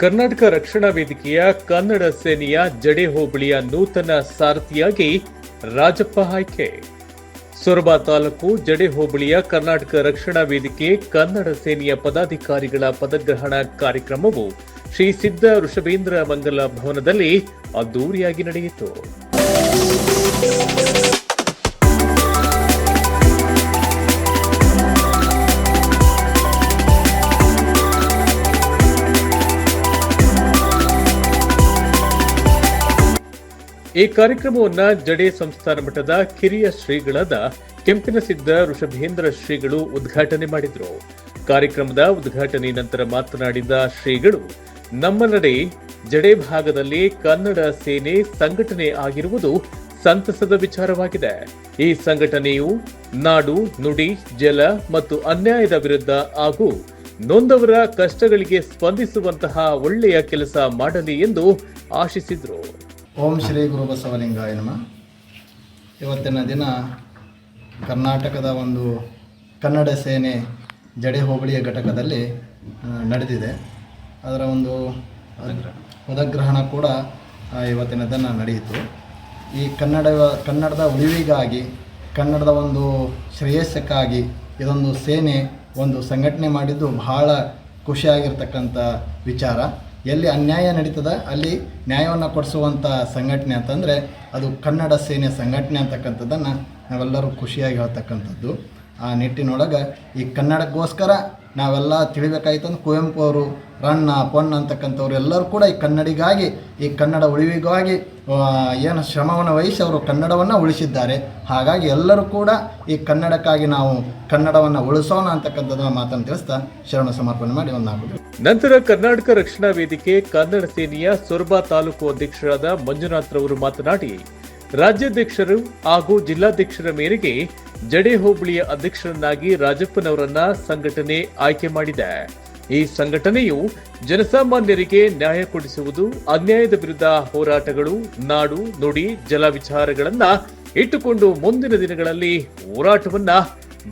ಕರ್ನಾಟಕ ರಕ್ಷಣಾ ವೇದಿಕೆಯ ಕನ್ನಡ ಸೇನೆಯ ಜಡೆ ಹೋಬಳಿಯ ನೂತನ ಸಾರಥಿಯಾಗಿ ರಾಜಪ್ಪ ಆಯ್ಕೆ. ಸೊರಬ ತಾಲೂಕು ಜಡೆ ಹೋಬಳಿಯ ಕರ್ನಾಟಕ ರಕ್ಷಣಾ ವೇದಿಕೆ ಕನ್ನಡ ಸೇನೆಯ ಪದಾಧಿಕಾರಿಗಳ ಪದಗ್ರಹಣ ಕಾರ್ಯಕ್ರಮವು ಶ್ರೀ ಸಿದ್ಧ ಋಷಭೇಂದ್ರ ಮಂಗಲ ಭವನದಲ್ಲಿ ಅದ್ದೂರಿಯಾಗಿ ನಡೆಯಿತು. ಈ ಕಾರ್ಯಕ್ರಮವನ್ನ ಜಡೆ ಸಂಸ್ಥಾನ ಮಠದ ಕಿರಿಯ ಶ್ರೀಗಳಾದ ಕೆಂಪಿನ ಸಿದ್ಧ ಋಷಭೇಂದ್ರ ಶ್ರೀಗಳು ಉದ್ಘಾಟನೆ ಮಾಡಿದರು. ಕಾರ್ಯಕ್ರಮದ ಉದ್ಘಾಟನೆ ನಂತರ ಮಾತನಾಡಿದ ಶ್ರೀಗಳು ನಮ್ಮ ನಡೆ ಜಡೆ ಭಾಗದಲ್ಲಿ ಕನ್ನಡ ಸೇನೆ ಸಂಘಟನೆ ಆಗಿರುವುದು ಸಂತಸದ ವಿಚಾರವಾಗಿದೆ. ಈ ಸಂಘಟನೆಯು ನಾಡು, ನುಡಿ, ಜಲ ಮತ್ತು ಅನ್ಯಾಯದ ವಿರುದ್ಧ ಹಾಗೂ ನೊಂದವರ ಕಷ್ಟಗಳಿಗೆ ಸ್ಪಂದಿಸುವಂತಹ ಒಳ್ಳೆಯ ಕೆಲಸ ಮಾಡಲಿ ಎಂದು ಆಶಿಸಿದರು. ಓಂ ಶ್ರೀ ಗುರು ಬಸವಲಿಂಗಾಯ ನಮ. ಇವತ್ತಿನ ದಿನ ಕರ್ನಾಟಕದ ಒಂದು ಕನ್ನಡ ಸೇನೆ ಜಡೆ ಹೋಬಳಿಯ ಘಟಕದಲ್ಲಿ ನಡೆದಿದೆ. ಅದರ ಒಂದು ಪದಗ್ರಹಣ ಕೂಡ ಇವತ್ತಿನ ದಿನ ನಡೆಯಿತು. ಈ ಕನ್ನಡ, ಕನ್ನಡದ ಉಳಿವಿಗಾಗಿ, ಕನ್ನಡದ ಒಂದು ಶ್ರೇಯಸ್ಸಕ್ಕಾಗಿ ಇದೊಂದು ಸೇನೆ ಒಂದು ಸಂಘಟನೆ ಮಾಡಿದ್ದು ಬಹಳ ಖುಷಿಯಾಗಿರ್ತಕ್ಕಂಥ ವಿಚಾರ. ಎಲ್ಲಿ ಅನ್ಯಾಯ ನಡೀತದ, ಅಲ್ಲಿ ನ್ಯಾಯವನ್ನು ಕೊಡಿಸುವಂಥ ಸಂಘಟನೆ ಅಂತಂದರೆ ಅದು ಕನ್ನಡ ಸೇನೆ ಸಂಘಟನೆ ಅಂತಕ್ಕಂಥದ್ದನ್ನು ನಾವೆಲ್ಲರೂ ಖುಷಿಯಾಗಿ ಹೇಳ್ತಕ್ಕಂಥದ್ದು. ಆ ನಿಟ್ಟಿನೊಳಗೆ ಈ ಕನ್ನಡಕ್ಕೋಸ್ಕರ ನಾವೆಲ್ಲ ತಿಳಿಬೇಕಾಯ್ತಂದ್ರೆ ಕುವೆಂಪು ಅವರು, ರಣ್ಣ ಪೊಣ್ಣ ಅಂತಕ್ಕಂಥವ್ರು ಎಲ್ಲರೂ ಕೂಡ ಈ ಕನ್ನಡಿಗಾಗಿ, ಈ ಕನ್ನಡ ಉಳಿವಿಗಾಗಿ ಏನು ಶ್ರಮವನ್ನು ವಹಿಸಿ ಅವರು ಕನ್ನಡವನ್ನು ಉಳಿಸಿದ್ದಾರೆ. ಹಾಗಾಗಿ ಎಲ್ಲರೂ ಕೂಡ ಈ ಕನ್ನಡಕ್ಕಾಗಿ ನಾವು ಕನ್ನಡವನ್ನು ಉಳಿಸೋಣ ಅಂತಕ್ಕಂಥದ್ದನ್ನು ಮಾತನ್ನು ತಿಳಿಸ್ತಾ ಶರಣ ಸಮರ್ಪಣೆ ಮಾಡಿ ಒಂದು ನಂತರ ಕರ್ನಾಟಕ ರಕ್ಷಣಾ ವೇದಿಕೆ ಕನ್ನಡ ಸೇನೆಯ ಸೊರಬ ತಾಲೂಕು ಅಧ್ಯಕ್ಷರಾದ ಮಂಜುನಾಥ್ ರವರು ಮಾತನಾಡಿ ರಾಜ್ಯಾಧ್ಯಕ್ಷರು ಹಾಗೂ ಜಿಲ್ಲಾಧ್ಯಕ್ಷರ ಮೇರೆಗೆ ಜಡೆ ಹೋಬಳಿಯ ಅಧ್ಯಕ್ಷರನ್ನಾಗಿ ರಾಜಪ್ಪನವರನ್ನ ಸಂಘಟನೆ ಆಯ್ಕೆ ಮಾಡಿದೆ. ಈ ಸಂಘಟನೆಯು ಜನಸಾಮಾನ್ಯರಿಗೆ ನ್ಯಾಯ ಕೊಡಿಸುವುದು, ಅನ್ಯಾಯದ ವಿರುದ್ಧ ಹೋರಾಟಗಳು, ನಾಡು, ನುಡಿ ಜಲ ವಿಚಾರಗಳನ್ನ ಇಟ್ಟುಕೊಂಡು ಮುಂದಿನ ದಿನಗಳಲ್ಲಿ ಹೋರಾಟವನ್ನ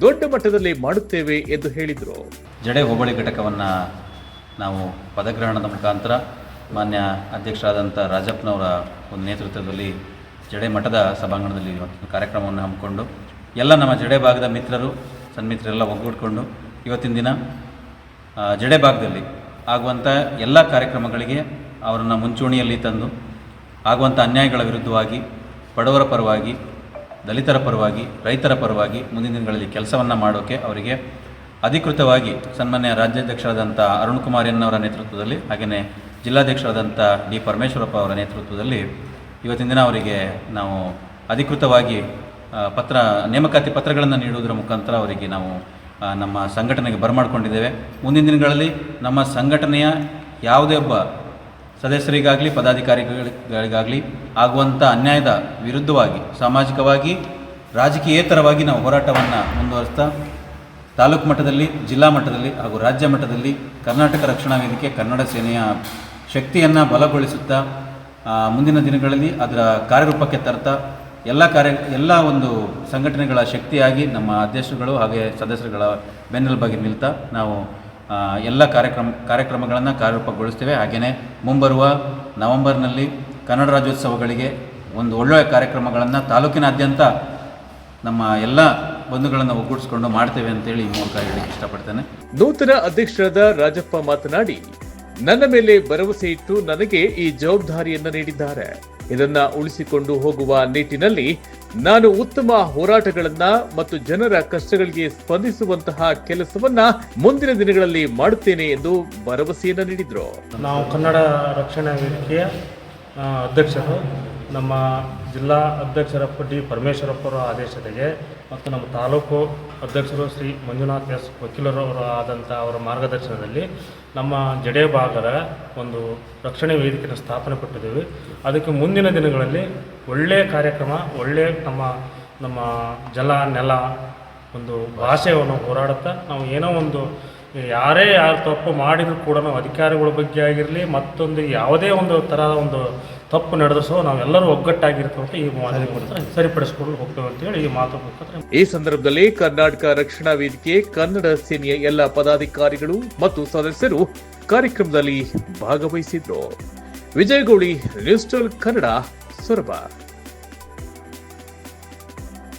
ದೊಡ್ಡ ಮಟ್ಟದಲ್ಲಿ ಮಾಡುತ್ತೇವೆ ಎಂದು ಹೇಳಿದರು. ಜಡೆ ಹೋಬಳಿ ಘಟಕವನ್ನು ನಾವು ಪದಗ್ರಹಣದ ಮುಖಾಂತರ ಮಾನ್ಯ ಅಧ್ಯಕ್ಷರಾದಂಥ ರಾಜಪ್ಪನವರ ಒಂದು ನೇತೃತ್ವದಲ್ಲಿ ಜಡೆ ಮಠದ ಸಭಾಂಗಣದಲ್ಲಿ ಇವತ್ತಿನ ಕಾರ್ಯಕ್ರಮವನ್ನು ಹಮ್ಮಿಕೊಂಡು ಎಲ್ಲ ನಮ್ಮ ಜಡೆ ಭಾಗದ ಮಿತ್ರರು, ಸನ್ಮಿತ್ರರೆಲ್ಲ ಒಗ್ಗೂಡಿಕೊಂಡು ಇವತ್ತಿನ ದಿನ ಜಡೆ ಭಾಗದಲ್ಲಿ ಆಗುವಂಥ ಎಲ್ಲ ಕಾರ್ಯಕ್ರಮಗಳಿಗೆ ಅವರನ್ನು ಮುಂಚೂಣಿಯಲ್ಲಿ ತಂದು ಆಗುವಂಥ ಅನ್ಯಾಯಗಳ ವಿರುದ್ಧವಾಗಿ, ಬಡವರ ಪರವಾಗಿ, ದಲಿತರ ಪರವಾಗಿ, ರೈತರ ಪರವಾಗಿ ಮುಂದಿನ ದಿನಗಳಲ್ಲಿ ಕೆಲಸವನ್ನು ಮಾಡೋಕ್ಕೆ ಅವರಿಗೆ ಅಧಿಕೃತವಾಗಿ ಸನ್ಮಾನ್ಯ ರಾಜ್ಯಾಧ್ಯಕ್ಷರಾದಂಥ ಅರುಣ್ ಕುಮಾರ್ ಎನ್ನವರ ನೇತೃತ್ವದಲ್ಲಿ ಹಾಗೆಯೇ ಜಿಲ್ಲಾಧ್ಯಕ್ಷರಾದಂಥ ಡಿ ಪರಮೇಶ್ವರಪ್ಪ ಅವರ ನೇತೃತ್ವದಲ್ಲಿ ಇವತ್ತಿನ ದಿನ ಅವರಿಗೆ ನಾವು ಅಧಿಕೃತವಾಗಿ ಪತ್ರ, ನೇಮಕಾತಿ ಪತ್ರಗಳನ್ನು ನೀಡುವುದರ ಮುಖಾಂತರ ಅವರಿಗೆ ನಾವು ನಮ್ಮ ಸಂಘಟನೆಗೆ ಬರಮಾಡಿಕೊಂಡಿದ್ದೇವೆ. ಮುಂದಿನ ದಿನಗಳಲ್ಲಿ ನಮ್ಮ ಸಂಘಟನೆಯ ಯಾವುದೇ ಒಬ್ಬ ಸದಸ್ಯರಿಗಾಗಲಿ, ಪದಾಧಿಕಾರಿಗಳಿಗಾಗಲಿ ಆಗುವಂಥ ಅನ್ಯಾಯದ ವಿರುದ್ಧವಾಗಿ, ಸಾಮಾಜಿಕವಾಗಿ, ರಾಜಕೀಯೇತರವಾಗಿ ನಾವು ಹೋರಾಟವನ್ನು ಮುಂದುವರಿಸ್ತಾ, ತಾಲೂಕು ಮಟ್ಟದಲ್ಲಿ, ಜಿಲ್ಲಾ ಮಟ್ಟದಲ್ಲಿ ಹಾಗೂ ರಾಜ್ಯ ಮಟ್ಟದಲ್ಲಿ ಕರ್ನಾಟಕ ರಕ್ಷಣಾ ವೇದಿಕೆ ಕನ್ನಡ ಸೇನೆಯ ಶಕ್ತಿಯನ್ನು ಬಲಗೊಳಿಸುತ್ತಾ ಮುಂದಿನ ದಿನಗಳಲ್ಲಿ ಅದರ ಕಾರ್ಯರೂಪಕ್ಕೆ ತರ್ತಾ ಎಲ್ಲ ಕಾರ್ಯ, ಎಲ್ಲ ಒಂದು ಸಂಘಟನೆಗಳ ಶಕ್ತಿಯಾಗಿ ನಮ್ಮ ಅಧ್ಯಕ್ಷರುಗಳು ಹಾಗೆ ಸದಸ್ಯರುಗಳ ಬೆನ್ನೆಲುಬಾಗಿ ನಿಲ್ತಾ ನಾವು ಎಲ್ಲ ಕಾರ್ಯಕ್ರಮ, ಕಾರ್ಯಕ್ರಮಗಳನ್ನು ಕಾರ್ಯರೂಪಗೊಳಿಸ್ತೇವೆ. ಹಾಗೆಯೇ ಮುಂಬರುವ ನವೆಂಬರ್ನಲ್ಲಿ ಕನ್ನಡ ರಾಜ್ಯೋತ್ಸವಗಳಿಗೆ ಒಂದು ಒಳ್ಳೆಯ ಕಾರ್ಯಕ್ರಮಗಳನ್ನು ತಾಲೂಕಿನಾದ್ಯಂತ ನಮ್ಮ ಎಲ್ಲ ಬಂಧುಗಳನ್ನು ಒಗ್ಗೂಡಿಸಿಕೊಂಡು ಮಾಡ್ತೇವೆ ಅಂತೇಳಿ ಈ ಮೂಲಕ ಹೇಳಿ ಇಷ್ಟಪಡ್ತೇನೆ. ನೂತನ ಅಧ್ಯಕ್ಷರಾದ ರಾಜಪ್ಪ ಮಾತನಾಡಿ ನನ್ನ ಮೇಲೆ ಭರವಸೆ ಇಟ್ಟು ನನಗೆ ಈ ಜವಾಬ್ದಾರಿಯನ್ನು ನೀಡಿದ್ದಾರೆ. ಇದನ್ನ ಉಳಿಸಿಕೊಂಡು ಹೋಗುವ ನಿಟ್ಟಿನಲ್ಲಿ ನಾನು ಉತ್ತಮ ಹೋರಾಟಗಳನ್ನ ಮತ್ತು ಜನರ ಕಷ್ಟಗಳಿಗೆ ಸ್ಪಂದಿಸುವಂತಹ ಕೆಲಸವನ್ನ ಮುಂದಿನ ದಿನಗಳಲ್ಲಿ ಮಾಡುತ್ತೇನೆ ಎಂದು ಭರವಸೆಯನ್ನ ನೀಡಿದ್ರು. ನಾವು ಕನ್ನಡ ರಕ್ಷಣಾ ವೇದಿಕೆಯ ಅಧ್ಯಕ್ಷರು ನಮ್ಮ ಜಿಲ್ಲಾ ಅಧ್ಯಕ್ಷರ ಡಿ ಪರಮೇಶ್ವರಪ್ಪರ ಆದೇಶತೆಗೆ ಮತ್ತು ನಮ್ಮ ತಾಲೂಕು ಅಧ್ಯಕ್ಷರು ಶ್ರೀ ಮಂಜುನಾಥ್ ಎಸ್ ವಕೀಲರವರು ಆದಂಥ ಅವರ ಮಾರ್ಗದರ್ಶನದಲ್ಲಿ ನಮ್ಮ ಜಡೆ ಭಾಗದ ಒಂದು ರಕ್ಷಣೆ ವೇದಿಕೆಯನ್ನು ಸ್ಥಾಪನೆ ಕೊಟ್ಟಿದ್ದೇವೆ. ಅದಕ್ಕೆ ಮುಂದಿನ ದಿನಗಳಲ್ಲಿ ಒಳ್ಳೆಯ ಕಾರ್ಯಕ್ರಮ ಒಳ್ಳೆಯ ನಮ್ಮ ನಮ್ಮ ಜಲ, ನೆಲ ಒಂದು ಭಾಷೆಯನ್ನು ಹೋರಾಡುತ್ತಾ ನಾವು ಏನೋ ಒಂದು ಯಾರೇ ಯಾರು ತಪ್ಪು ಮಾಡಿದರೂ ಕೂಡ ನಾವು ಅಧಿಕಾರಿಗಳ ಬಗ್ಗೆ ಆಗಿರಲಿ, ಮತ್ತೊಂದು ಯಾವುದೇ ಒಂದು ಥರದ ಒಂದು ತಪ್ಪು ನಡೆದ್ರು ಸಹ ನಾವೆಲ್ಲರೂ ಒಗ್ಗಟ್ಟಾಗಿರ್ತೀವಿ ಈ ಮಾತು ಸರಿಪಡಿಸ್ಕೊಂಡು ಹೋಗ್ತೇವೆ ಅಂತೇಳಿ ಈ ಮಾತು ಮುಖಾಂತರ ಈ ಸಂದರ್ಭದಲ್ಲಿ ಕರ್ನಾಟಕ ರಕ್ಷಣಾ ವೇದಿಕೆ, ಕನ್ನಡ ಸೇನೆಯ ಎಲ್ಲ ಪದಾಧಿಕಾರಿಗಳು ಮತ್ತು ಸದಸ್ಯರು ಕಾರ್ಯಕ್ರಮದಲ್ಲಿ ಭಾಗವಹಿಸಿದ್ರು. ವಿಜಯಗೌಳಿ ನ್ಯೂಸ್ಟಲ್ ಕನ್ನಡ, ಸೊರಬ.